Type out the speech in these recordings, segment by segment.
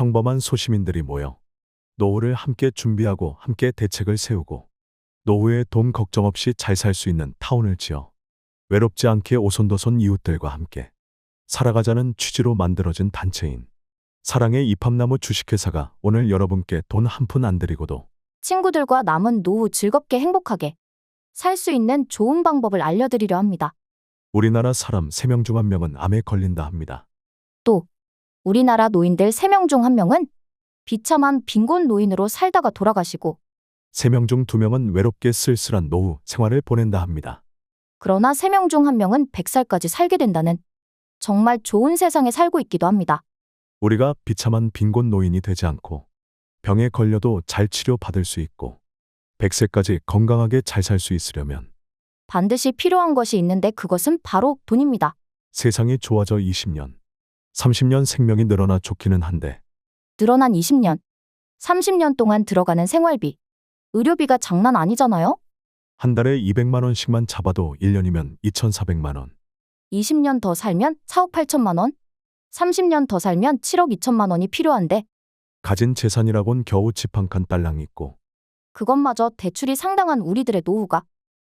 평범한 소시민들이 모여 노후를 함께 준비하고 함께 대책을 세우고 노후에 돈 걱정 없이 잘 살 수 있는 타운을 지어 외롭지 않게 오손도손 이웃들과 함께 살아가자는 취지로 만들어진 단체인 사랑의 이팝나무 주식회사가 오늘 여러분께 돈 한 푼안 드리고도 친구들과 남은 노후 즐겁게 행복하게 살 수 있는 좋은 방법을 알려드리려 합니다. 우리나라 사람 3명 중 1명은 암에 걸린다 합니다. 우리나라 노인들 3명 중 1명은 비참한 빈곤 노인으로 살다가 돌아가시고 3명 중 2명은 외롭게 쓸쓸한 노후 생활을 보낸다 합니다. 그러나 3명 중 1명은 100살까지 살게 된다는 정말 좋은 세상에 살고 있기도 합니다. 우리가 비참한 빈곤 노인이 되지 않고 병에 걸려도 잘 치료받을 수 있고 100세까지 건강하게 잘 살 수 있으려면 반드시 필요한 것이 있는데 그것은 바로 돈입니다. 세상이 좋아져 20년, 30년 생명이 늘어나 좋기는 한데. 늘어난 20년, 30년 동안 들어가는 생활비, 의료비가 장난 아니잖아요? 한 달에 200만 원씩만 잡아도 1년이면 2,400만 원. 20년 더 살면 4억 8천만 원? 30년 더 살면 7억 2천만 원이 필요한데. 가진 재산이라곤 겨우 집 한 칸 딸랑 있고. 그것마저 대출이 상당한 우리들의 노후가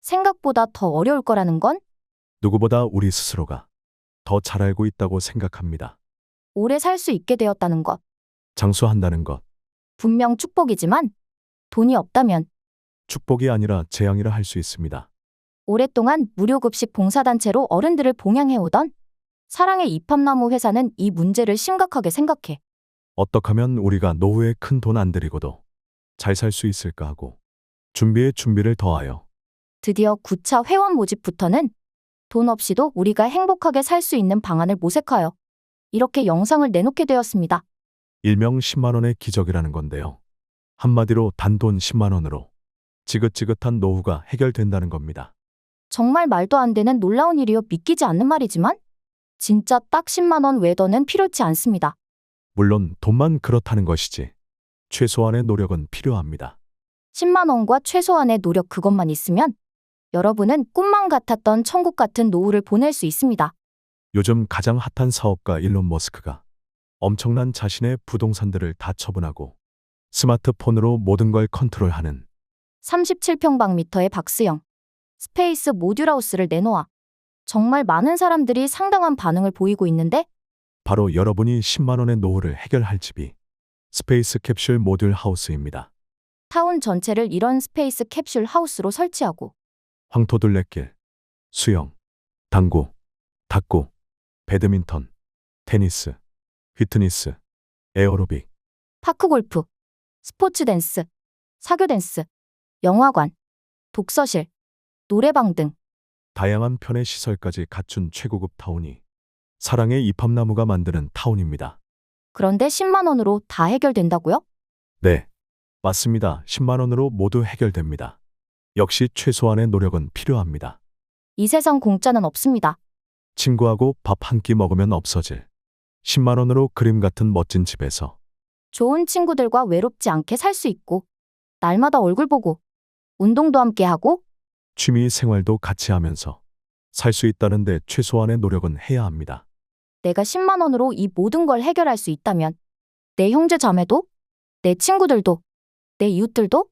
생각보다 더 어려울 거라는 건? 누구보다 우리 스스로가 더 잘 알고 있다고 생각합니다. 오래 살 수 있게 되었다는 것. 장수한다는 것, 분명 축복이지만 돈이 없다면 축복이 아니라 재앙이라 할 수 있습니다. 오랫동안 무료급식 봉사단체로 어른들을 봉양해오던 사랑의 이팝나무 회사는 이 문제를 심각하게 생각해 어떻게 하면 우리가 노후에 큰 돈 안 들이고도 잘 살 수 있을까 하고 준비에 준비를 더하여 드디어 9차 회원 모집부터는 돈 없이도 우리가 행복하게 살 수 있는 방안을 모색하여 이렇게 영상을 내놓게 되었습니다. 일명 10만 원의 기적이라는 건데요. 한마디로 단돈 10만 원으로 지긋지긋한 노후가 해결된다는 겁니다. 정말 말도 안 되는 놀라운 일이요 믿기지 않는 말이지만 진짜 딱 10만 원 외 더는 필요치 않습니다. 물론 돈만 그렇다는 것이지 최소한의 노력은 필요합니다. 10만 원과 최소한의 노력 그것만 있으면 여러분은 꿈만 같았던 천국 같은 노후를 보낼 수 있습니다. 요즘 가장 핫한 사업가 일론 머스크가 엄청난 자신의 부동산들을 다 처분하고 스마트폰으로 모든 걸 컨트롤하는 37평방미터의 박스형 스페이스 모듈하우스를 내놓아 정말 많은 사람들이 상당한 반응을 보이고 있는데 바로 여러분이 10만 원의 노후를 해결할 집이 스페이스 캡슐 모듈 하우스입니다. 타운 전체를 이런 스페이스 캡슐 하우스로 설치하고 황토둘레길, 수영, 당구, 탁구, 배드민턴, 테니스, 휘트니스, 에어로빅, 파크골프, 스포츠 댄스, 사교 댄스, 영화관, 독서실, 노래방 등 다양한 편의 시설까지 갖춘 최고급 타운이 사랑의 이팝나무가 만드는 타운입니다. 그런데 10만 원으로 다 해결된다고요? 네, 맞습니다. 10만 원으로 모두 해결됩니다. 역시 최소한의 노력은 필요합니다. 이 세상 공짜는 없습니다. 친구하고 밥 한 끼 먹으면 없어질 10만 원으로 그림 같은 멋진 집에서 좋은 친구들과 외롭지 않게 살 수 있고 날마다 얼굴 보고 운동도 함께 하고 취미 생활도 같이 하면서 살 수 있다는데 최소한의 노력은 해야 합니다. 내가 10만 원으로 이 모든 걸 해결할 수 있다면 내 형제 자매도 내 친구들도 내 이웃들도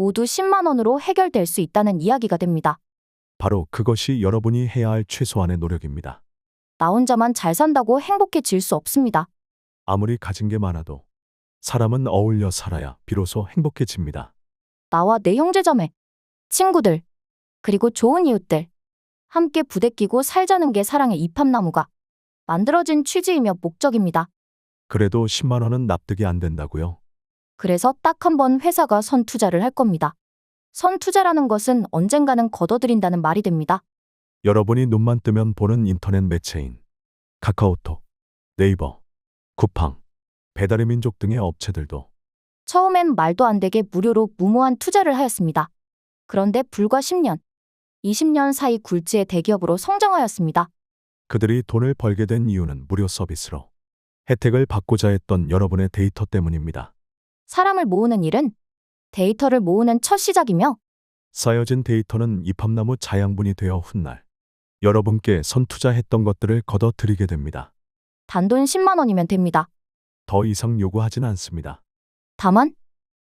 모두 10만 원으로 해결될 수 있다는 이야기가 됩니다. 바로 그것이 여러분이 해야 할 최소한의 노력입니다. 나 혼자만 잘 산다고 행복해질 수 없습니다. 아무리 가진 게 많아도 사람은 어울려 살아야 비로소 행복해집니다. 나와 내 형제자매, 친구들, 그리고 좋은 이웃들 함께 부대끼고 살자는 게 사랑의 이팝나무가 만들어진 취지이며 목적입니다. 그래도 10만 원은 납득이 안 된다고요? 그래서 딱 한 번 회사가 선 투자를 할 겁니다. 선 투자라는 것은 언젠가는 걷어들인다는 말이 됩니다. 여러분이 눈만 뜨면 보는 인터넷 매체인 카카오톡, 네이버, 쿠팡, 배달의 민족 등의 업체들도 처음엔 말도 안 되게 무료로 무모한 투자를 하였습니다. 그런데 불과 10년, 20년 사이 굴지의 대기업으로 성장하였습니다. 그들이 돈을 벌게 된 이유는 무료 서비스로 혜택을 받고자 했던 여러분의 데이터 때문입니다. 사람을 모으는 일은 데이터를 모으는 첫 시작이며 쌓여진 데이터는 이팝나무 자양분이 되어 훗날 여러분께 선투자했던 것들을 걷어들이게 됩니다. 단돈 10만 원이면 됩니다. 더 이상 요구하진 않습니다. 다만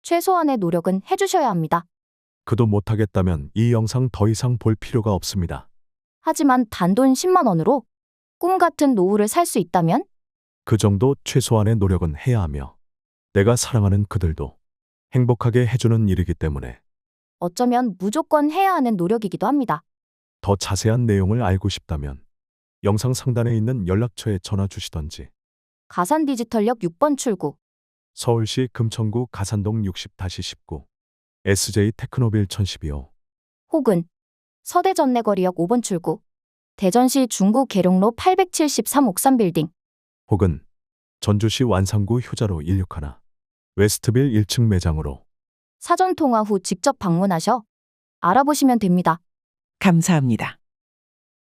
최소한의 노력은 해주셔야 합니다. 그도 못하겠다면 이 영상 더 이상 볼 필요가 없습니다. 하지만 단돈 10만 원으로 꿈 같은 노후를 살 수 있다면 그 정도 최소한의 노력은 해야 하며 내가 사랑하는 그들도 행복하게 해주는 일이기 때문에. 어쩌면 무조건 해야 하는 노력이기도 합니다. 더 자세한 내용을 알고 싶다면 영상 상단에 있는 연락처에 전화 주시던지. 가산 디지털역 6번 출구. 서울시 금천구 가산동 60-19 SJ 테크노빌 1012호. 혹은 서대 전내거리역 5번 출구. 대전시 중구 계룡로 873 옥산 빌딩. 혹은 전주시 완산구 효자로 161 웨스트빌 1층 매장으로 사전 통화 후 직접 방문하셔 알아보시면 됩니다. 감사합니다.